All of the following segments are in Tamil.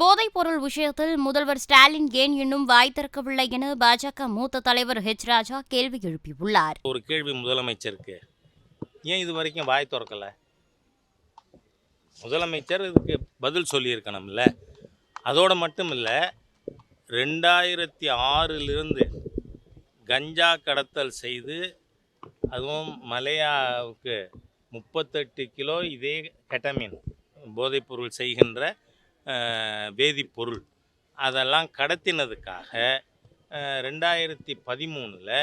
போதைப் பொருள் விஷயத்தில் முதல்வர் ஸ்டாலின் ஏன் இன்னும் வாய் திறக்கவில்லை என பாஜக மூத்த தலைவர் ஹெச் ராஜா கேள்வி எழுப்பியுள்ளார். ஒரு கேள்வி முதலமைச்சருக்கு. ஏன் இது வரைக்கும் வாய் திறக்கல? முதலமைச்சர் இதுக்கு பதில் சொல்லியிருக்கணும்ல. அதோடு மட்டும் இல்லை ரெண்டாயிரத்தி ஆறிலிருந்து கஞ்சா கடத்தல் செய்து அதுவும் மலையாவுக்கு முப்பத்தெட்டு கிலோ இதே கெட்டமின் போதைப்பொருள் செய்கின்ற வேதிப்பொருள். அதெல்லாம் கடத்தினதுக்காக ரெண்டாயிரத்தி பதிமூணில்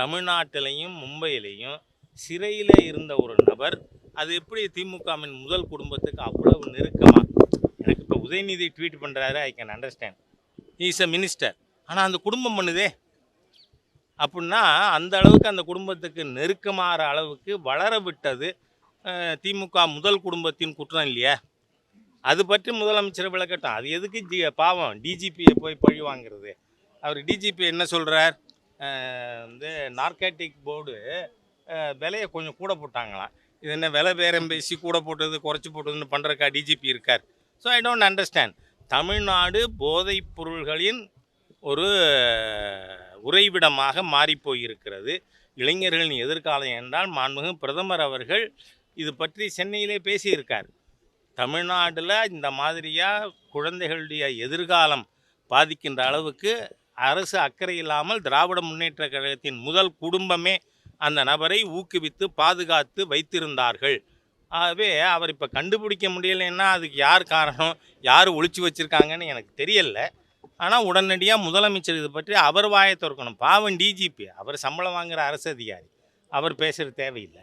தமிழ்நாட்டிலையும் மும்பையிலையும் சிறையில் இருந்த ஒரு நபர் அது எப்படி திமுகவின் முதல் குடும்பத்துக்கு அவ்வளவு நெருக்கமாக எனக்கு இப்போ உதயநிதி ட்வீட் பண்ணுறாரு I can understand is a minister ஆனால் அந்த குடும்பம் பண்ணுதே. அப்படின்னா அந்த அளவுக்கு அந்த குடும்பத்துக்கு நெருக்கமாகிற அளவுக்கு வளர விட்டது திமுக முதல் குடும்பத்தின் குற்றம் இல்லையா? அது பற்றி முதலமைச்சர் விளக்கட்டும். அது எதுக்கு ஜி பாவம் டிஜிபியை போய் பழி வாங்குறது? அவர் டிஜிபி என்ன சொல்கிறார் வந்து நார்கேட்டிக் போர்டு விலையை கொஞ்சம் கூட போட்டாங்களாம். இது என்ன விலை பேரம் பேசி கூட போட்டது குறைச்சி போட்டதுன்னு பண்ணுறக்கா டிஜிபி இருக்கார்? So I don't understand Tamil Nadu போதைப் பொருள்களின் ஒரு உறைவிடமாக மாறிப்போயிருக்கிறது. இளைஞர்களின் எதிர்காலம் என்றால் மாண்புமிகு பிரதமர் அவர்கள் இது பற்றி சென்னையிலே பேசியிருக்கார். தமிழ்நாட்டில் இந்த மாதிரியாக குழந்தைகளுடைய எதிர்காலம் பாதிக்கின்ற அளவுக்கு அரசு அக்கறை இல்லாமல் திராவிட முன்னேற்ற கழகத்தின் முதல் குடும்பமே அந்த நபரை ஊக்குவித்து பாதுகாத்து வைத்திருந்தார்கள். ஆகவே அவர் இப்போ கண்டுபிடிக்க முடியலைன்னா அதுக்கு யார் காரணம்? யார் ஒழிச்சு வச்சுருக்காங்கன்னு எனக்கு தெரியல. ஆனால் உடனடியாக முதலமைச்சர் இது பற்றி அவர் வாயை திறக்கணும். பாவம் டிஜிபி அவர் சம்பளம் வாங்குகிற அரசு அதிகாரி. அவர் பேசுகிற தேவையில்லை.